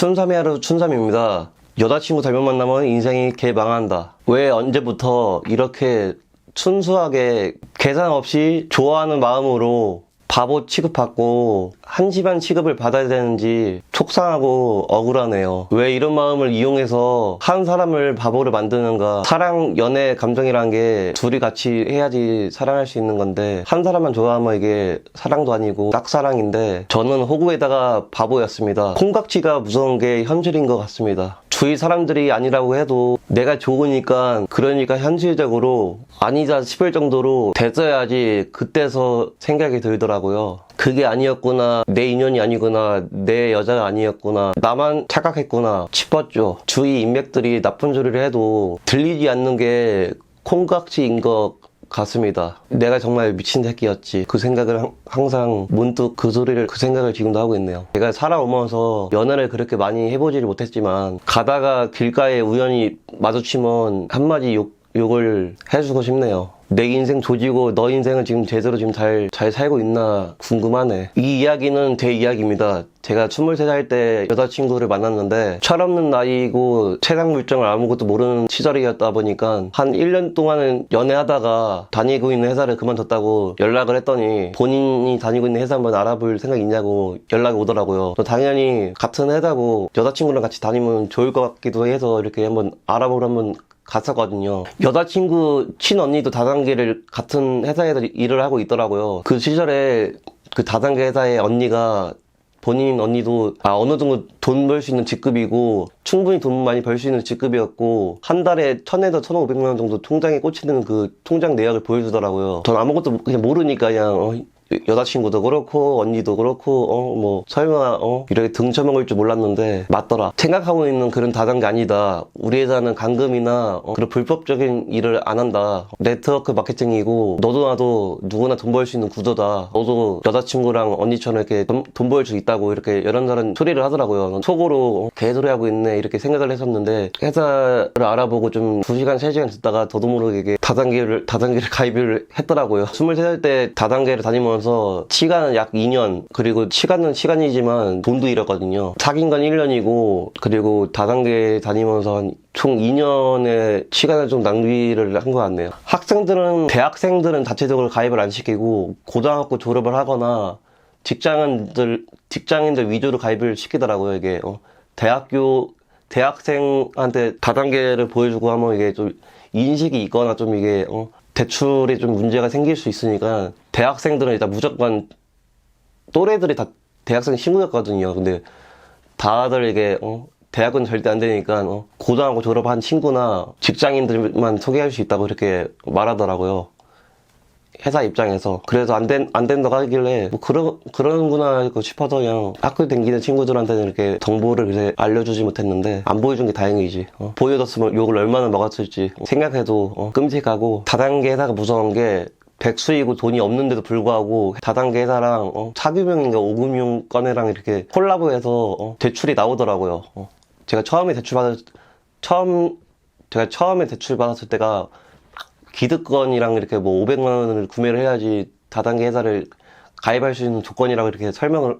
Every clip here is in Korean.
춘삼이 하루 춘삼입니다. 여자친구 잘못 만나면 인생이 개망한다. 왜 언제부터 이렇게 순수하게 계산 없이 좋아하는 마음으로 바보 취급받고 한심한 취급을 받아야 되는지 속상하고 억울하네요. 왜 이런 마음을 이용해서 한 사람을 바보를 만드는가? 사랑, 연애, 감정이란 게 둘이 같이 해야지 사랑할 수 있는 건데 한 사람만 좋아하면 이게 사랑도 아니고 짝사랑인데 저는 호구에다가 바보였습니다. 콩깍지가 무서운 게 현실인 것 같습니다. 주위 사람들이 아니라고 해도 내가 좋으니까 그러니까 현실적으로 아니다 싶을 정도로 됐어야지 그때서 생각이 들더라고요. 그게 아니었구나 내 인연이 아니구나 내 여자가 아니었구나 나만 착각했구나 싶었죠. 주위 인맥들이 나쁜 소리를 해도 들리지 않는 게 콩깍지인 것 같습니다. 내가 정말 미친 새끼였지. 그 생각을 항- 항상 문득 그 소리를 그 생각을 지금도 하고 있네요. 제가 살아오면서 연애를 그렇게 많이 해보지를 못했지만 가다가 길가에 우연히 마주치면 한마디 욕 욕을 해주고 싶네요. 내 인생 조지고 너 인생은 지금 제대로 지금 잘, 잘 살고 있나 궁금하네. 이 이야기는 제 이야기입니다. 제가 23살 때 여자친구를 만났는데 철없는 나이고 세상 물정을 아무것도 모르는 시절이었다 보니까 한 1년 동안은 연애하다가 다니고 있는 회사를 그만뒀다고 연락을 했더니 본인이 다니고 있는 회사 한번 알아볼 생각 있냐고 연락이 오더라고요. 저 당연히 같은 회사고 여자친구랑 같이 다니면 좋을 것 같기도 해서 이렇게 한번 알아보러 한번 갔었거든요. 여자친구 친언니도 다단계를 같은 회사에서 일을 하고 있더라고요. 그 시절에 그 다단계 회사의 언니가 본인 언니도 아, 어느 정도 돈 벌 수 있는 직급이고 충분히 돈 많이 벌 수 있는 직급이었고 한 달에 천에서 천오백만 원 정도 통장에 꽂히는 그 통장 내역을 보여주더라고요. 전 아무것도 그냥 모르니까 그냥 어, 여자친구도 그렇고 언니도 그렇고 어 뭐 설마 어 이렇게 등쳐먹을 줄 몰랐는데 맞더라. 생각하고 있는 그런 다단계 아니다. 우리 회사는 감금이나 어, 그런 불법적인 일을 안 한다. 네트워크 마케팅이고 너도 나도 누구나 돈 벌 수 있는 구조다. 너도 여자친구랑 언니처럼 이렇게 돈 벌 수 있다고 이렇게 이런저런 소리를 하더라고요. 속으로 어, 개소리 하고 있네. 이렇게 생각을 했었는데 회사를 알아보고 좀 2시간 3시간 듣다가 저도 모르게 다단계를 다단계를 가입을 했더라고요. 23살 때 다단계를 다니면 서 시간은 약 2년. 그리고 시간은 시간이지만 돈도 잃었거든요. 사귄 건 1년이고 그리고 다단계 다니면서 한 총 2년의 시간을 좀 낭비를 한 것 같네요. 학생들은 대학생들은 자체적으로 가입을 안 시키고 고등학교 졸업을 하거나 직장인들 직장인들 위주로 가입을 시키더라고요 이게. 어, 대학교 대학생한테 다단계를 보여주고 하면 이게 좀 인식이 있거나 좀 이게 어, 대출에 좀 문제가 생길 수 있으니까 대학생들은 일단 무조건 또래들이 다 대학생 친구였거든요. 근데 다들 이게 어, 대학은 절대 안 되니까 어, 고등학교 졸업한 친구나 직장인들만 소개할 수 있다고 이렇게 말하더라고요. 회사 입장에서 그래서 안 된 안 된다고 하길래 뭐 그러 그러는구나 싶어서 그냥 학교 다니는 친구들한테는 이렇게 정보를 그래 알려주지 못했는데 안 보여준 게 다행이지 어, 보여줬으면 욕을 얼마나 먹었을지 생각해도 어, 끔찍하고 다단계 회사가 무서운 게 백수이고 돈이 없는데도 불구하고 다단계 회사랑 어, 차규명인가 오금융 꺼내랑 이렇게 콜라보해서 어, 대출이 나오더라고요. 어. 제가 처음에 대출 받았 처음 제가 처음에 대출 받았을 때가 기득권이랑 이렇게 뭐 500만 원을 구매를 해야지 다단계 회사를 가입할 수 있는 조건이라고 이렇게 설명을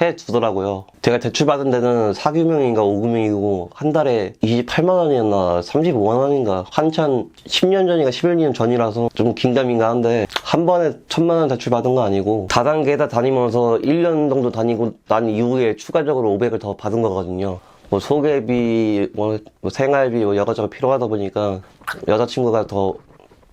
해 주더라고요. 제가 대출 받은 데는 4규명인가 5규명이고 한 달에 28만 원이었나 35만 원인가 한참 10년 전인가 11년 전이라서 좀 긴가민가 한데 한 번에 천만 원 대출 받은 거 아니고 다단계에다 다니면서 1년 정도 다니고 난 이후에 추가적으로 500을 더 받은 거거든요. 뭐 소개비, 뭐, 뭐 생활비, 뭐 여가저가 필요하다 보니까 여자친구가 더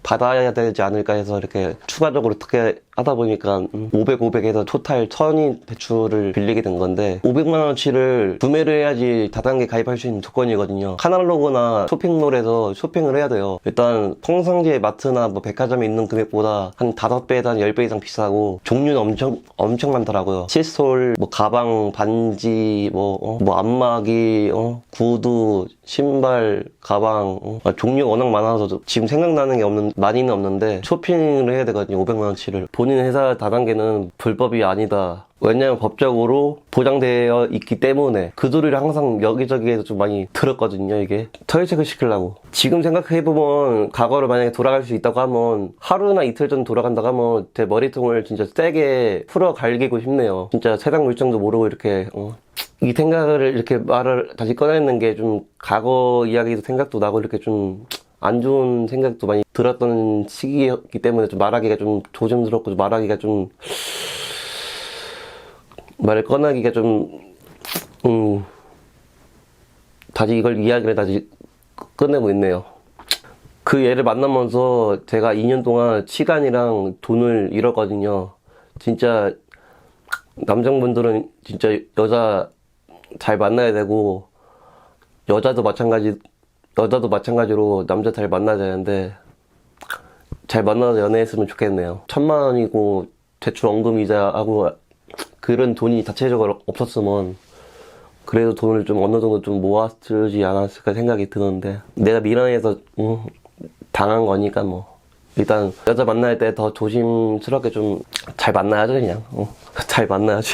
받아야 되지 않을까 해서 이렇게 추가적으로 어떻게 하다 보니까 500, 500에서 토탈 1000이 대출을 빌리게 된 건데 500만 원어치를 구매를 해야지 다단계 가입할 수 있는 조건이거든요. 카날로그나 쇼핑몰에서 쇼핑을 해야 돼요. 일단 평상시에 마트나 뭐 백화점에 있는 금액보다 한 5배에서 한 10배 이상 비싸고 종류는 엄청 엄청 많더라고요. 칫솔, 뭐 가방, 반지, 뭐, 어, 뭐 안마기, 어, 구두, 신발, 가방 어, 아, 종류가 워낙 많아서 지금 생각나는 게 없는 많이는 없는데 쇼핑을 해야 되거든요 500만 원치를 본인 회사 다단계는 불법이 아니다. 왜냐면 법적으로 보장되어 있기 때문에 그 소리를 항상 여기저기에서 좀 많이 들었거든요 이게. 철책을 시키려고. 지금 생각해보면 과거를 만약에 돌아갈 수 있다고 하면 하루나 이틀 전 돌아간다고 하면 제 머리통을 진짜 세게 풀어 갈기고 싶네요. 진짜 세상 물정도 모르고 이렇게 어, 이 생각을 이렇게 말을 다시 꺼내는 게 좀 과거 이야기도 생각도 나고 이렇게 좀 안 좋은 생각도 많이 들었던 시기였기 때문에 좀 말하기가 좀 조심스럽고 좀 말하기가 좀 말을 꺼내기가 좀 음, 다시 이걸 이야기를 다시 끝내고 있네요. 그 애를 만나면서 제가 2년 동안 시간이랑 돈을 잃었거든요. 진짜 남성분들은 진짜 여자 잘 만나야 되고 여자도 마찬가지 여자도 마찬가지로 남자 잘 만나야 되는데 잘 만나서 연애했으면 좋겠네요. 천만 원이고 대출 원금 이자하고 그런 돈이 자체적으로 없었으면 그래도 돈을 좀 어느 정도 좀 모았지 않았을까 생각이 드는데 내가 미련해서 음, 당한 거니까 뭐. 일단 여자 만날 때 더 조심스럽게 좀 잘 만나야죠 그냥. 어, 잘 만나야지